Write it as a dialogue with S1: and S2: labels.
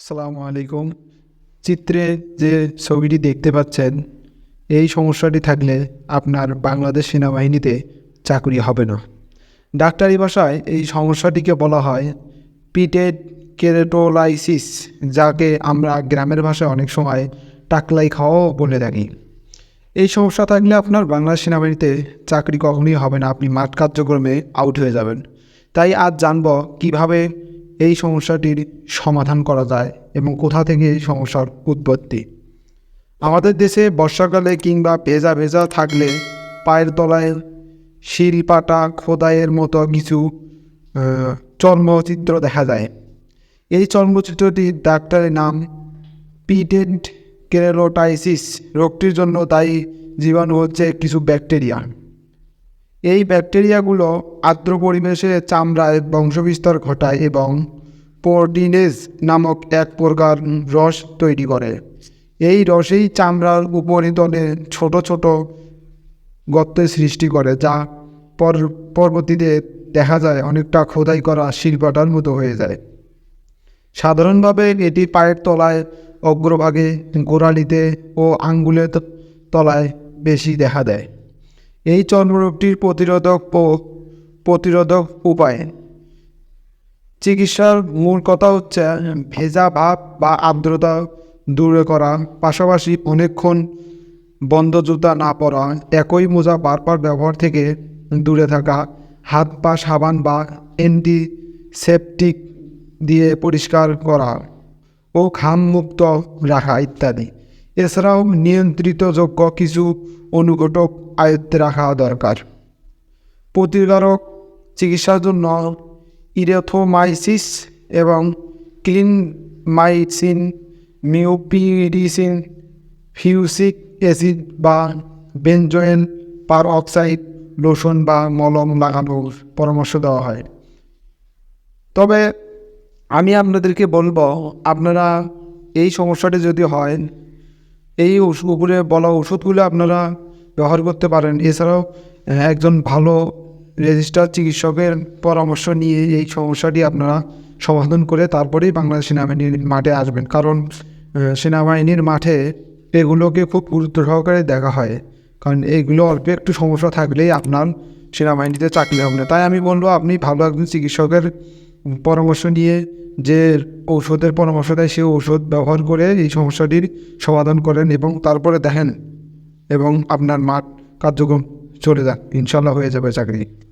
S1: আসসালামু আলাইকুম। চিত্রে যে ছবিটি দেখতে পাচ্ছেন, এই সমস্যাটি থাকলে আপনার বাংলাদেশ সেনাবাহিনীতে চাকরি হবে না। ডাক্তারি ভাষায় এই সমস্যাটিকে বলা হয় পিটেড কেরেটোলাইসিস, যাকে আমরা গ্রামের ভাষায় অনেক সময় টাকলাই খাওয়াও বলে থাকি। এই সমস্যা থাকলে আপনার বাংলাদেশ সেনাবাহিনীতে চাকরি কখনোই হবে না। আপনি মাঠ কার্যক্রমে আউট হয়ে যাবেন। তাই আজ জানব কীভাবে এই সমস্যাটির সমাধান করা যায় এবং কোথা থেকে এই সমস্যার উৎপত্তি? আমাদের দেশে বর্ষাকালে কিংবা ভেজা ভেজা থাকলে পায়ের তলায় শিলপাটা খোদাইয়ের মতো কিছু চর্মচিত্র দেখা যায়। এই চর্মচিত্রটির ডাক্তারের নাম পিটেন্ট কেরেলোটাইসিস রোগটির জন্য দায়ী জীবাণু হচ্ছে কিছু ব্যাকটেরিয়া। এই ব্যাকটেরিয়াগুলো আর্দ্র পরিবেশে চামড়ায় বংশবিস্তার ঘটায় এবং পোর্টিনেজ নামক এক প্রকার রস তৈরি করে। এই রসেই চামড়ার উপরিতলে ছোট ছোট গর্তের সৃষ্টি করে, যা পর, পরবর্তীতে দেখা যায় অনেকটা খোদাই করা শিল্পাটার মতো হয়ে যায়। সাধারণভাবে এটি পায়ের তলায় অগ্রভাগে গোড়ালিতে ও আঙ্গুলের তলায় বেশি দেখা দেয়। এই চর্মরোগটির প্রতিরোধক প্রতিরোধক উপায়। চিকিৎসার মূল কথা হচ্ছে, ভেজা ভাব বা আর্দ্রতা দূরে করা, পাশাপাশি অনেকক্ষণ বন্ধ জুতা না পরা, একই মোজা বারবার ব্যবহার থেকে দূরে থাকা, হাত পা সাবান বা অ্যান্টিসেপটিক দিয়ে পরিষ্কার করা ও ঘামমুক্ত রাখা ইত্যাদি। এছাড়াও নিয়ন্ত্রিত যোগ্য কিছু অনুঘটক আয়ত্তে রাখা দরকার। প্রতিকারক চিকিৎসার জন্য ইরেথোমাইসিস এবং ক্লিনমাইসিন, মিউপিডিসিন, ফিউসিক অ্যাসিড বা বেনজোয়েন পার অক্সাইড লোশন বা মলম লাগানোর পরামর্শ দেওয়া হয়। তবে আমি আপনাদেরকে বলব, আপনারা এই সমস্যাটি যদি হয় এই উপরে বলা ওষুধগুলো আপনারা ব্যবহার করতে পারেন। এছাড়াও একজন ভালো রেজিস্টার চিকিৎসকের পরামর্শ নিয়ে এই সমস্যাটি আপনারা সমাধান করে তারপরেই বাংলাদেশ সেনাবাহিনীর মাঠে আসবেন। কারণ সেনাবাহিনীর মাঠে এগুলোকে খুব গুরুত্ব সহকারে দেখা হয়। কারণ এইগুলো অল্প একটু সমস্যা থাকলেই আপনার সেনাবাহিনীতে চাকরি হবে না। তাই আমি বলব, আপনি ভালো একজন চিকিৎসকের পরামর্শ নিয়ে যে ঔষধের পরামর্শ দেয়, সেই ঔষধ ব্যবহার করে এই সমস্যাটির সমাধান করেন এবং তারপরে দেখেন এবং আপনার মাঠ কার্যক্রম চলে যান ইনশাল্লাহ হয়ে যাবে চাকরি।